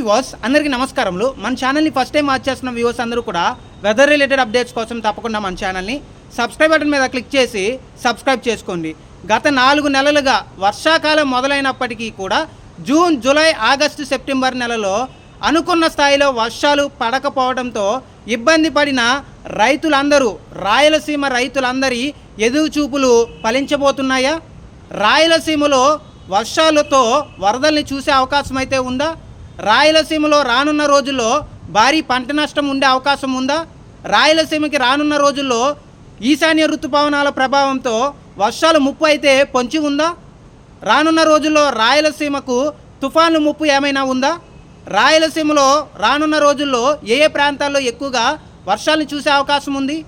Viewers అందరికీ నమస్కారములు. మన ఛానల్ని ఫస్ట్ టైం వాచ్ చేస్తున్న వ్యూవర్స్ అందరూ కూడా వెదర్ రిలేటెడ్ అప్డేట్స్ కోసం తప్పకుండా మన ఛానల్ని సబ్స్క్రైబ్ బటన్ మీద క్లిక్ చేసి సబ్స్క్రైబ్ చేసుకోండి. గత నాలుగు నెలలుగా వర్షాకాలం మొదలైనప్పటికీ కూడా జూన్ జూలై ఆగస్టు సెప్టెంబర్ నెలలో అనుకున్న స్థాయిలో వర్షాలు పడకపోవడంతో ఇబ్బంది పడిన రైతులందరూ రాయలసీమ రైతులందరి ఎదురుచూపులు ఫలించబోతున్నాయా? రాయలసీమలో వర్షాలతో వరదల్ని చూసే అవకాశం అయితే ఉందా? రాయలసీమలో రానున్న రోజుల్లో భారీ పంట నష్టం ఉండే అవకాశం ఉందా? రాయలసీమకి రానున్న రోజుల్లో ఈశాన్య ఋతుపవనాల ప్రభావంతో వర్షాలు ముప్పు అయితే పొంచి ఉందా? రానున్న రోజుల్లో రాయలసీమకు తుఫాను ముప్పు ఏమైనా ఉందా? రాయలసీమలో రానున్న రోజుల్లో ఏ ఏ ప్రాంతాల్లో ఎక్కువగా వర్షాలను చూసే అవకాశం ఉంది?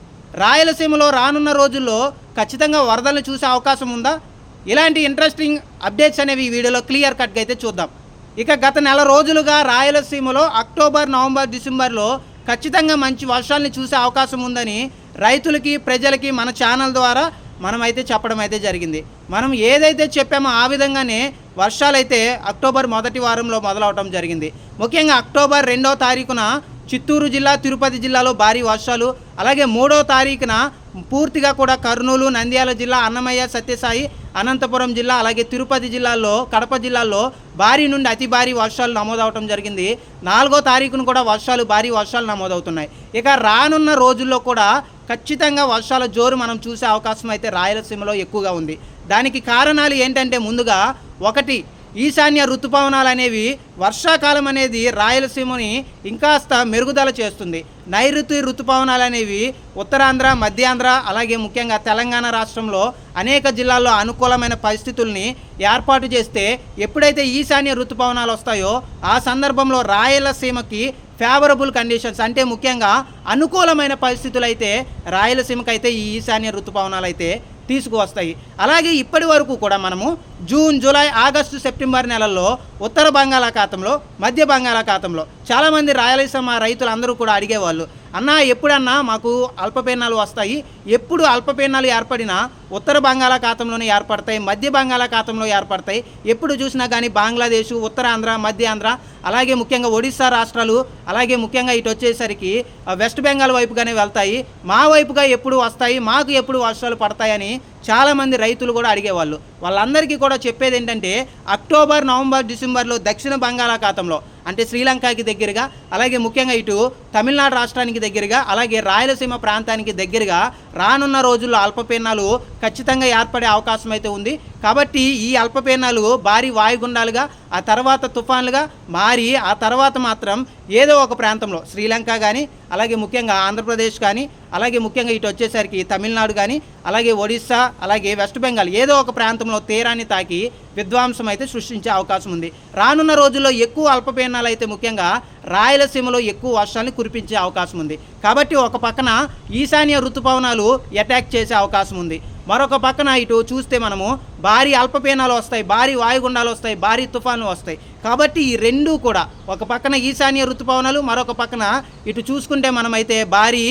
రాయలసీమలో రానున్న రోజుల్లో ఖచ్చితంగా వరదలను చూసే అవకాశం ఉందా? ఇలాంటి ఇంట్రెస్టింగ్ అప్డేట్స్ అనేవి ఈ వీడియోలో క్లియర్ కట్గా అయితే చూద్దాం. ఇక గత నెల రోజులుగా రాయలసీమలో అక్టోబర్ నవంబర్ డిసెంబర్లో ఖచ్చితంగా మంచి వర్షాలని చూసే అవకాశం ఉందని రైతులకి ప్రజలకి మన ఛానల్ ద్వారా మనమైతే చెప్పడం అయితే జరిగింది. మనం ఏదైతే చెప్పామో ఆ విధంగానే వర్షాలైతే అక్టోబర్ మొదటి వారంలో మొదలవటం జరిగింది. ముఖ్యంగా అక్టోబర్ రెండో తారీఖున చిత్తూరు జిల్లా తిరుపతి జిల్లాలో భారీ వర్షాలు అలాగే మూడో తారీఖున పూర్తిగా కూడా కర్నూలు నంద్యాల జిల్లా అన్నమయ్య సత్యసాయి అనంతపురం జిల్లా అలాగే తిరుపతి జిల్లాలో కడప జిల్లాల్లో భారీ నుండి అతి భారీ వర్షాలు నమోదవటం జరిగింది. నాలుగో తారీఖున కూడా వర్షాలు భారీ వర్షాలు నమోదవుతున్నాయి. ఇక రానున్న రోజుల్లో కూడా ఖచ్చితంగా వర్షాల జోరు మనం చూసే అవకాశం అయితే రాయలసీమలో ఎక్కువగా ఉంది. దానికి కారణాలు ఏంటంటే ముందుగా ఒకటి ఈశాన్య ఋతుపవనాలు అనేవి వర్షాకాలం అనేది రాయలసీమని ఇంకాస్త మెరుగుదల చేస్తుంది. నైరుతి ఋతుపవనాలు అనేవి ఉత్తరాంధ్ర మధ్యాంధ్ర అలాగే ముఖ్యంగా తెలంగాణ రాష్ట్రంలో అనేక జిల్లాల్లో అనుకూలమైన పరిస్థితుల్ని ఏర్పాటు చేస్తే ఎప్పుడైతే ఈశాన్య ఋతుపవనాలు వస్తాయో ఆ సందర్భంలో రాయలసీమకి ఫేవరబుల్ కండిషన్స్ అంటే ముఖ్యంగా అనుకూలమైన పరిస్థితులు అయితే రాయలసీమకైతే ఈ ఈశాన్య ఋతుపవనాలు అయితే తీసుకువస్తాయి. అలాగే ఇప్పటి వరకు కూడా మనము జూన్ జూలై ఆగస్టు సెప్టెంబర్ నెలల్లో ఉత్తర బంగాళాఖాతంలో మధ్య బంగాళాఖాతంలో చాలామంది రాయలసీమ రైతులు అందరూ కూడా అడిగేవాళ్ళు అన్నా ఎప్పుడన్నా మాకు అల్పపీడనాలు వస్తాయి. ఎప్పుడు అల్పపీడనాలు ఏర్పడినా ఉత్తర బంగాళాఖాతంలోనే ఏర్పడతాయి మధ్య బంగాళాఖాతంలో ఏర్పడతాయి. ఎప్పుడు చూసినా కానీ బంగ్లాదేశ్ ఉత్తరాంధ్ర మధ్య ఆంధ్ర అలాగే ముఖ్యంగా ఒడిశా రాష్ట్రాలు అలాగే ముఖ్యంగా ఇటు వచ్చేసరికి వెస్ట్ బెంగాల్ వైపుగానే వెళ్తాయి. మా వైపుగా ఎప్పుడు వస్తాయి మాకు ఎప్పుడు వర్షాలు పడతాయని చాలామంది రైతులు కూడా అడిగేవాళ్ళు. వాళ్ళందరికీ కూడా చెప్పేది ఏంటంటే అక్టోబర్ నవంబర్ డిసెంబర్లో దక్షిణ బంగాళాఖాతంలో అంటే శ్రీలంకకి దగ్గరగా అలాగే ముఖ్యంగా ఇటు తమిళనాడు రాష్ట్రానికి దగ్గరగా అలాగే రాయలసీమ ప్రాంతానికి దగ్గరగా రానున్న రోజుల్లో అల్పపీనాలు ఖచ్చితంగా ఏర్పడే అవకాశం అయితే ఉంది. కాబట్టి ఈ అల్పపీనాలు భారీ వాయుగుండాలుగా ఆ తర్వాత తుఫాన్లుగా మారి ఆ తర్వాత మాత్రం ఏదో ఒక ప్రాంతంలో శ్రీలంక కానీ అలాగే ముఖ్యంగా ఆంధ్రప్రదేశ్ కానీ అలాగే ముఖ్యంగా ఇటు వచ్చేసరికి తమిళనాడు కానీ అలాగే ఒడిస్సా అలాగే వెస్ట్ బెంగాల్ ఏదో ఒక ప్రాంతంలో తీరాన్ని తాకి విధ్వంసం అయితే సృష్టించే అవకాశం ఉంది. రానున్న రోజుల్లో ఎక్కువ అల్పపీనాలు అయితే ముఖ్యంగా రాయలసీమలో ఎక్కువ వర్షాన్ని కురిపించే అవకాశం ఉంది. కాబట్టి ఒక పక్కన ఈశాన్య ఋతుపవనాలు అటాక్ చేసే అవకాశం ఉంది. మరొక పక్కన ఇటు చూస్తే మనము భారీ అల్పపీనాలు వస్తాయి భారీ వాయుగుండాలు వస్తాయి భారీ తుఫాన్లు వస్తాయి. కాబట్టి ఈ రెండూ కూడా ఒక పక్కన ఈశాన్య ఋతుపవనాలు మరొక పక్కన ఇటు చూసుకుంటే మనమైతే భారీ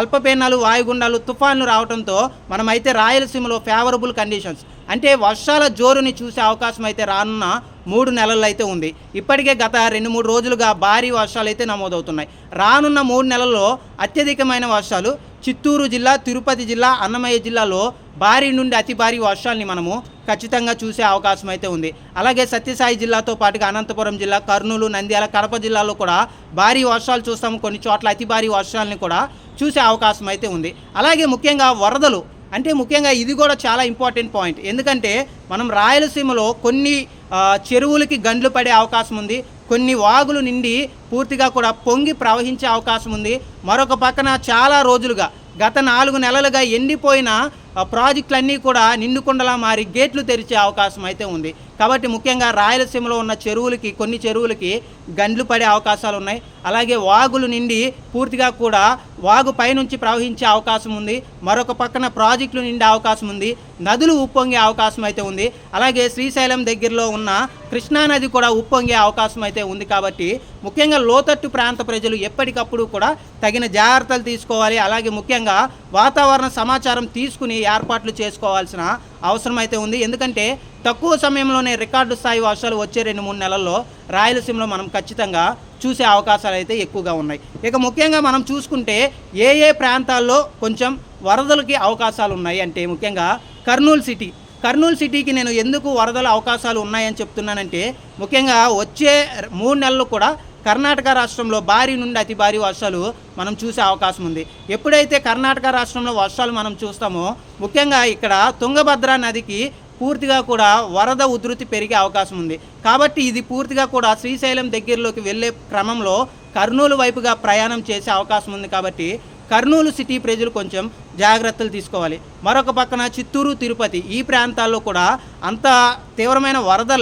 అల్పపీనాలు వాయుగుండాలు తుఫాన్లు రావడంతో మనమైతే రాయలసీమలో ఫేవరబుల్ కండిషన్స్ అంటే వర్షాల జోరుని చూసే అవకాశం అయితే రానున్న మూడు నెలల్లో అయితే ఉంది. ఇప్పటికే గత రెండు మూడు రోజులుగా భారీ వర్షాలు అయితే నమోదవుతున్నాయి. రానున్న మూడు నెలల్లో అత్యధికమైన వర్షాలు చిత్తూరు జిల్లా తిరుపతి జిల్లా అన్నమయ్య జిల్లాలో భారీ నుండి అతి భారీ వర్షాలని మనము ఖచ్చితంగా చూసే అవకాశం అయితే ఉంది. అలాగే సత్యసాయి జిల్లాతో పాటుగా అనంతపురం జిల్లా కర్నూలు నంద్యాల కడప జిల్లాలో కూడా భారీ వర్షాలు చూస్తాము. కొన్ని చోట్ల అతి భారీ వర్షాలని కూడా చూసే అవకాశం అయితే ఉంది. అలాగే ముఖ్యంగా వరదలు అంటే ముఖ్యంగా ఇది కూడా చాలా ఇంపార్టెంట్ పాయింట్. ఎందుకంటే మనం రాయలసీమలో కొన్ని చెరువులకి గండ్లు పడే అవకాశం ఉంది. కొన్ని వాగులు నిండి పూర్తిగా కూడా పొంగి ప్రవహించే అవకాశం ఉంది. మరొక పక్కన చాలా రోజులుగా గత నాలుగు నెలలుగా ఎండిపోయిన ప్రాజెక్టులన్నీ కూడా నిండుకుండలా మారి గేట్లు తెరిచే అవకాశం అయితే ఉంది. కాబట్టి ముఖ్యంగా రాయలసీమలో ఉన్న చెరువులకి కొన్ని చెరువులకి గండ్లు పడే అవకాశాలు ఉన్నాయి. అలాగే వాగులు నిండి పూర్తిగా కూడా వాగు పైనుంచి ప్రవహించే అవకాశం ఉంది. మరొక పక్కన ప్రాజెక్టులు నిండే అవకాశం ఉంది. నదులు ఉప్పొంగే అవకాశం అయితే ఉంది. అలాగే శ్రీశైలం దగ్గరలో ఉన్న కృష్ణానది కూడా ఉప్పొంగే అవకాశం అయితే ఉంది కాబట్టి ముఖ్యంగా లోతట్టు ప్రాంత ప్రజలు ఎప్పటికప్పుడు కూడా తగిన జాగ్రత్తలు తీసుకోవాలి. అలాగే ముఖ్యంగా వాతావరణ సమాచారం తీసుకుని ఏర్పాట్లు చేసుకోవాల్సిన అవసరం అయితే ఉంది. ఎందుకంటే తక్కువ సమయంలోనే రికార్డు స్థాయి వర్షాలు వచ్చే రెండు మూడు నెలల్లో రాయలసీమలో మనం ఖచ్చితంగా చూసే అవకాశాలు అయితే ఎక్కువగా ఉన్నాయి. ఇక ముఖ్యంగా మనం చూసుకుంటే ఏ ఏ ప్రాంతాల్లో కొంచెం వరదలకి అవకాశాలు ఉన్నాయి అంటే ముఖ్యంగా కర్నూలు సిటీ. కర్నూలు సిటీకి నేను ఎందుకు వరదల అవకాశాలు ఉన్నాయని చెప్తున్నానంటే ముఖ్యంగా వచ్చే మూడు నెలలు కూడా కర్ణాటక రాష్ట్రంలో భారీ నుండి అతి భారీ వర్షాలు మనం చూసే అవకాశం ఉంది. ఎప్పుడైతే కర్ణాటక రాష్ట్రంలో వర్షాలు మనం చూస్తామో ముఖ్యంగా ఇక్కడ తుంగభద్ర నదికి పూర్తిగా కూడా వరద ఉధృతి పెరిగే అవకాశం ఉంది. కాబట్టి ఇది పూర్తిగా కూడా శ్రీశైలం దగ్గరలోకి వెళ్ళే క్రమంలో కర్నూలు వైపుగా ప్రయాణం చేసే అవకాశం ఉంది కాబట్టి కర్నూలు సిటీ ప్రజలు కొంచెం జాగ్రత్తలు తీసుకోవాలి. మరొక పక్కన చిత్తూరు తిరుపతి ఈ ప్రాంతాల్లో కూడా అంత తీవ్రమైన వరద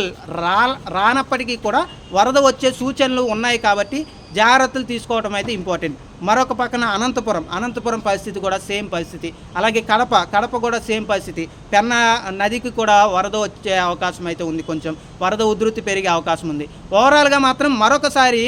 రా రానప్పటికీ కూడా వరద వచ్చే సూచనలు ఉన్నాయి కాబట్టి జాగ్రత్తలు తీసుకోవడం అయితే ఇంపార్టెంట్. మరొక పక్కన అనంతపురం. అనంతపురం పరిస్థితి కూడా సేమ్ పరిస్థితి. అలాగే కడప కడప కూడా సేమ్ పరిస్థితి. పెన్న నదికి కూడా వరద వచ్చే అవకాశం అయితే ఉంది కొంచెం. వరద ఉధృతి పెరిగే అవకాశం ఉంది. ఓవరాల్గా మాత్రం మరొకసారి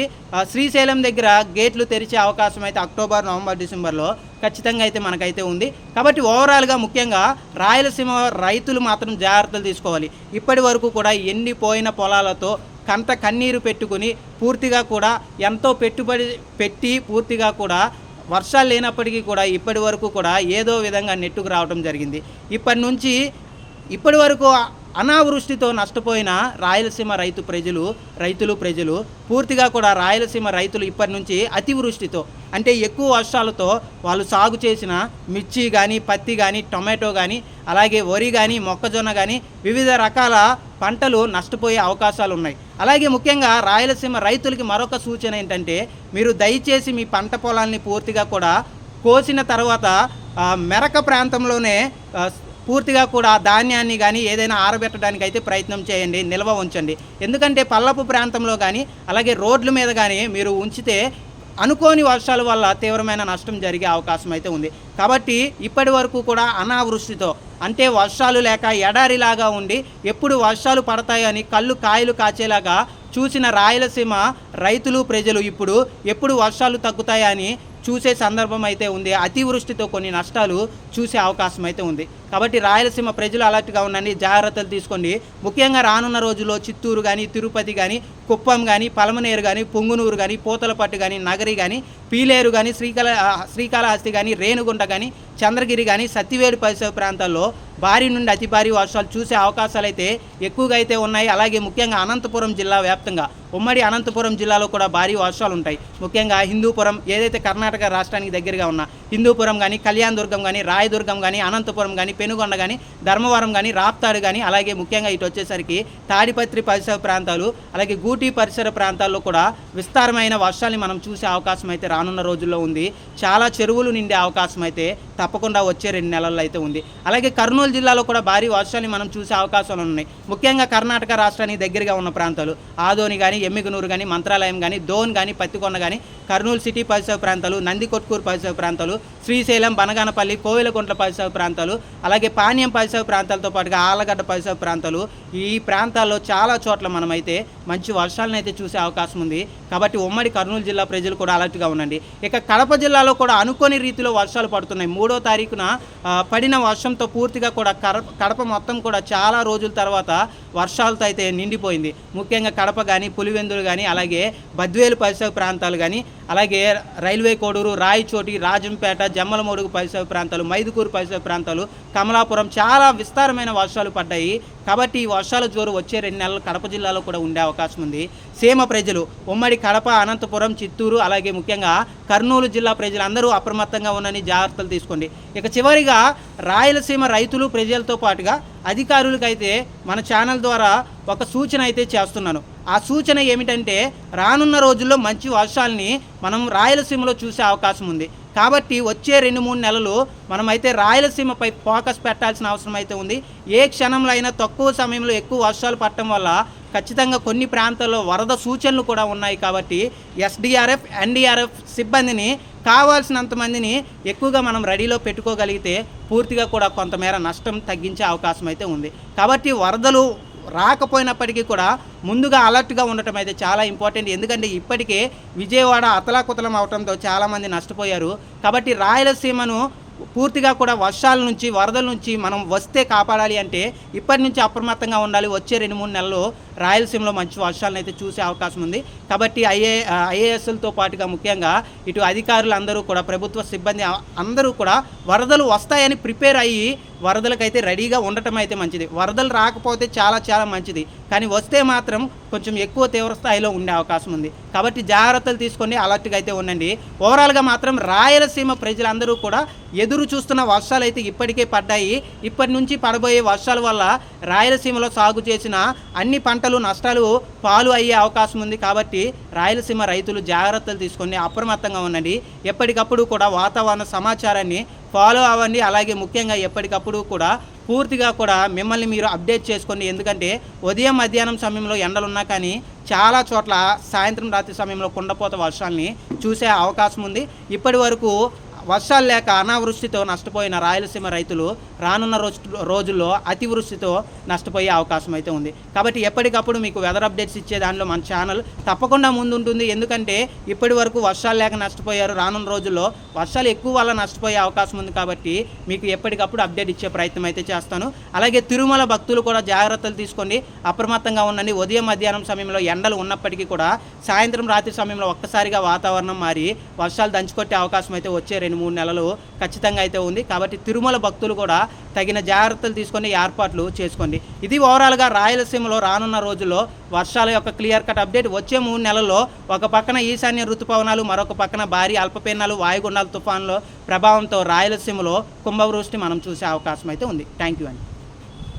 శ్రీశైలం దగ్గర గేట్లు తెరిచే అవకాశం అయితే అక్టోబర్ నవంబర్ డిసెంబర్లో ఖచ్చితంగా అయితే మనకైతే ఉంది. కాబట్టి ఓవరాల్గా ముఖ్యంగా రాయలసీమ రైతులు మాత్రం జాగ్రత్తలు తీసుకోవాలి. ఇప్పటి వరకు కూడా ఎండిపోయిన పొలాలతో కంత కన్నీరు పెట్టుకుని పూర్తిగా కూడా ఎంతో పెట్టుబడి పెట్టి పూర్తిగా కూడా వర్షాలు లేనప్పటికీ కూడా ఇప్పటి వరకు కూడా ఏదో విధంగా నెట్టుకు రావడం జరిగింది. ఇప్పటి నుంచి ఇప్పటి వరకు అనావృష్టితో నష్టపోయిన రాయలసీమ రైతు ప్రజలు రైతులు ప్రజలు పూర్తిగా కూడా రాయలసీమ రైతులు ఇప్పటి నుంచి అతివృష్టితో అంటే ఎక్కువ వర్షాలతో వాళ్ళు సాగు చేసిన మిర్చి కానీ పత్తి కానీ టొమాటో కానీ అలాగే వరి కానీ మొక్కజొన్న కానీ వివిధ రకాల పంటలు నష్టపోయే అవకాశాలు ఉన్నాయి అలాగే ముఖ్యంగా రాయలసీమ రైతులకి మరొక సూచన ఏంటంటే మీరు దయచేసి మీ పంట పొలాల్ని పూర్తిగా కూడా కోసిన తర్వాత మెరక ప్రాంతంలోనే పూర్తిగా కూడా ధాన్యాన్ని కానీ ఏదైనా ఆరబెట్టడానికి అయితే ప్రయత్నం చేయండి నిల్వ ఉంచండి. ఎందుకంటే పల్లపు ప్రాంతంలో కానీ అలాగే రోడ్ల మీద కానీ మీరు ఉంచితే అనుకోని వర్షాల వల్ల తీవ్రమైన నష్టం జరిగే అవకాశం అయితే ఉంది. కాబట్టి ఇప్పటి వరకు కూడా అనావృష్టితో అంటే వర్షాలు లేక ఎడారిలాగా ఉండి ఎప్పుడు వర్షాలు పడతాయని కళ్ళు కాయలు కాచేలాగా చూసిన రాయలసీమ రైతులు ప్రజలు ఇప్పుడు ఎప్పుడు వర్షాలు తగ్గుతాయని చూసే సందర్భం అయితే ఉంది. అతివృష్టితో కొన్ని నష్టాలు చూసే అవకాశం అయితే ఉంది. కాబట్టి రాయలసీమ ప్రజలు అలర్ట్గా ఉండండి. జాగ్రత్తలు తీసుకోండి. ముఖ్యంగా రానున్న రోజుల్లో చిత్తూరు కానీ తిరుపతి కానీ కుప్పం కానీ పలమనేరు కానీ పొంగునూరు కానీ పూతలపట్టు కానీ నగరి కానీ పీలేరు కానీ శ్రీకాళ శ్రీకాళహస్తి కానీ రేణుగుంట కానీ చంద్రగిరి కానీ సత్తివేడు పరిసర ప్రాంతాల్లో భారీ నుండి అతి భారీ వర్షాలు చూసే అవకాశాలు అయితే ఎక్కువగా అయితే ఉన్నాయి. అలాగే ముఖ్యంగా అనంతపురం జిల్లా వ్యాప్తంగా. ఉమ్మడి అనంతపురం జిల్లాలో కూడా భారీ వర్షాలు ఉంటాయి. ముఖ్యంగా హిందూపురం ఏదైతే కర్ణాటక రాష్ట్రానికి దగ్గరగా ఉన్న హిందూపురం కానీ కళ్యాణ్ దుర్గం కానీ రాయదుర్గం కానీ అనంతపురం కానీ పెనుగొండ కానీ ధర్మవరం కానీ రాప్తాడు కానీ అలాగే ముఖ్యంగా ఇటు వచ్చేసరికి తాడిపత్రి పరిసర ప్రాంతాలు అలాగే గూటి పరిసర ప్రాంతాల్లో కూడా విస్తారమైన వర్షాన్ని మనం చూసే అవకాశం అయితే రానున్న రోజుల్లో ఉంది. చాలా చెరువులు నిండే అవకాశం అయితే తప్పకుండా వచ్చే రెండు నెలల్లో అయితే ఉంది. అలాగే కర్నూలు జిల్లాలో కూడా భారీ వర్షాన్ని మనం చూసే అవకాశాలు ఉన్నాయి. ముఖ్యంగా కర్ణాటక రాష్ట్రానికి దగ్గరగా ఉన్న ప్రాంతాలు ఆదోని కానీ ఎమ్మిగనూరు కానీ మంత్రాలయం కానీ దోన్ కానీ పత్తికొండ కానీ కర్నూలు సిటీ పరిసర ప్రాంతాలు నందికొట్కూరు పరిసర ప్రాంతాలు శ్రీశైలం బనగానపల్లి కోవెలకుంట్ల పరిసర ప్రాంతాలు అలాగే పానీయం పరిసర ప్రాంతాలతో పాటుగా ఆలగడ్డ పరిసర ప్రాంతాలు. ఈ ప్రాంతాల్లో చాలా చోట్ల మనమైతే మంచి వర్షాలను అయితే చూసే అవకాశం ఉంది. కాబట్టి ఉమ్మడి కర్నూలు జిల్లా ప్రజలు కూడా అలర్ట్గా ఉండండి. ఇక కడప జిల్లాలో కూడా అనుకోని రీతిలో వర్షాలు పడుతున్నాయి. మూడో తారీఖున పడిన వర్షంతో పూర్తిగా కూడా కడప కడప మొత్తం కూడా చాలా రోజుల తర్వాత వర్షాలతో అయితే నిండిపోయింది. ముఖ్యంగా కడప కానీ పులివెందులు కానీ అలాగే బద్వేలు పరిసర ప్రాంతాలు కానీ అలాగే రైల్వే కోడూరు రాయచోటి రాజంపేట జమ్మలమూడుగు పరిసర ప్రాంతాలు మైదుకూరు పరిసర ప్రాంతాలు కమలాపురం చాలా విస్తారమైన వర్షాలు పడ్డాయి. కాబట్టి ఈ వర్షాల జోరు వచ్చే రెండు నెలలు కడప జిల్లాలో కూడా ఉండే అవకాశం ఉంది. సీమ ప్రజలు ఉమ్మడి కడప అనంతపురం చిత్తూరు అలాగే ముఖ్యంగా కర్నూలు జిల్లా ప్రజలందరూ అప్రమత్తంగా ఉన్నని జాగ్రత్తలు తీసుకోండి. ఇక చివరిగా రాయలసీమ రైతులు ప్రజలతో పాటుగా అధికారులకైతే మన ఛానల్ ద్వారా ఒక సూచన అయితే చేస్తున్నాను. ఆ సూచన ఏమిటంటే రానున్న రోజుల్లో మంచి వర్షాలని మనం రాయలసీమలో చూసే అవకాశం ఉంది. కాబట్టి వచ్చే రెండు మూడు నెలలు మనమైతే రాయలసీమపై ఫోకస్ పెట్టాల్సిన అవసరం అయితే ఉంది. ఏ క్షణంలో అయినా తక్కువ సమయంలో ఎక్కువ వర్షాలు పడటం వల్ల ఖచ్చితంగా కొన్ని ప్రాంతాల్లో వరద సూచనలు కూడా ఉన్నాయి కాబట్టి ఎస్డిఆర్ఎఫ్ ఎన్డీఆర్ఎఫ్ సిబ్బందిని కావాల్సినంత మందిని ఎక్కువగా మనం రెడీలో పెట్టుకోగలిగితే పూర్తిగా కూడా కొంతమేర నష్టం తగ్గించే అవకాశం అయితే ఉంది. కాబట్టి వరదలు రాకపోయినప్పటికీ కూడా ముందుగా అలర్ట్గా ఉండటం అయితే చాలా ఇంపార్టెంట్. ఎందుకంటే ఇప్పటికే విజయవాడ అతలాకుతలం అవడంతో చాలామంది నష్టపోయారు. కాబట్టి రాయలసీమను పూర్తిగా కూడా వర్షాల నుంచి వరదల నుంచి మనం వస్తే కాపాడాలి అంటే ఇప్పటి నుంచి అప్రమత్తంగా ఉండాలి. వచ్చే రెండు మూడు నెలలు రాయలసీమలో మంచి వర్షాలను అయితే చూసే అవకాశం ఉంది. కాబట్టి ఐఏ ఐఏఎస్లతో పాటుగా ముఖ్యంగా ఇటు అధికారులు అందరూ కూడా ప్రభుత్వ సిబ్బంది అందరూ కూడా వరదలు వస్తాయని ప్రిపేర్ అయ్యి వరదలకైతే రెడీగా ఉండటం అయితే మంచిది. వరదలు రాకపోతే చాలా చాలా మంచిది. కానీ వస్తే మాత్రం కొంచెం ఎక్కువ తీవ్ర స్థాయిలో ఉండే అవకాశం ఉంది. కాబట్టి జాగ్రత్తలు తీసుకొని అలర్ట్గా అయితే ఉండండి. ఓవరాల్గా మాత్రం రాయలసీమ ప్రజలందరూ కూడా ఎదురు చూస్తున్న వర్షాలు అయితే ఇప్పటికే పడ్డాయి. ఇప్పటి నుంచి పడబోయే వర్షాల వల్ల రాయలసీమలో సాగు చేసిన అన్ని పంటలు నష్టాలు పాలు అయ్యే అవకాశం ఉంది కాబట్టి రాయలసీమ రైతులు జాగ్రత్తలు తీసుకొని అప్రమత్తంగా ఉండండి. ఎప్పటికప్పుడు కూడా వాతావరణ సమాచారాన్ని ఫాలో అవ్వండి. అలాగే ముఖ్యంగా ఎప్పటికప్పుడు కూడా పూర్తిగా కూడా మిమ్మల్ని మీరు అప్డేట్ చేసుకోండి. ఎందుకంటే ఉదయం మధ్యాహ్నం సమయంలో ఎండలున్నా కానీ చాలా చోట్ల సాయంత్రం రాత్రి సమయంలో కుండపోత వర్షాల్ని చూసే అవకాశం ఉంది. ఇప్పటి వరకు వర్షాలు లేక అనావృష్టితో నష్టపోయిన రాయలసీమ రైతులు రానున్న రోజు రోజుల్లో అతివృష్టితో నష్టపోయే అవకాశం అయితే ఉంది. కాబట్టి ఎప్పటికప్పుడు మీకు వెదర్ అప్డేట్స్ ఇచ్చే దానిలో మన ఛానల్ తప్పకుండా ముందుంటుంది. ఎందుకంటే ఇప్పటి వరకు వర్షాలు లేక నష్టపోయారు. రానున్న రోజుల్లో వర్షాలు ఎక్కువ వల్ల నష్టపోయే అవకాశం ఉంది కాబట్టి మీకు ఎప్పటికప్పుడు అప్డేట్ ఇచ్చే ప్రయత్నం అయితే చేస్తాను. అలాగే తిరుమల భక్తులు కూడా జాగ్రత్తలు తీసుకోండి. అప్రమత్తంగా ఉండండి. ఉదయం మధ్యాహ్నం సమయంలో ఎండలు ఉన్నప్పటికీ కూడా సాయంత్రం రాత్రి సమయంలో ఒక్కసారిగా వాతావరణం మారి వర్షాలు దంచుకొట్టే అవకాశం అయితే వచ్చే రెండు మూడు నెలలు ఖచ్చితంగా అయితే ఉంది. కాబట్టి తిరుమల భక్తులు కూడా తగిన జాగ్రత్తలు తీసుకొని ఏర్పాట్లు చేసుకోండి. ఇది ఓవరాల్గా రాయలసీమలో రానున్న రోజుల్లో వర్షాల యొక్క క్లియర్ కట్ అప్డేట్ వచ్చే మూడు నెలల్లో ఒక పక్కన ఈశాన్య ఋతుపవనాలు మరొక పక్కన భారీ అల్పపీనాలు వాయుగుండాల తుఫాన్లో ప్రభావంతో రాయలసీమలో కుంభవృష్టి మనం చూసే అవకాశం అయితే ఉంది. థ్యాంక్ యూ అండి.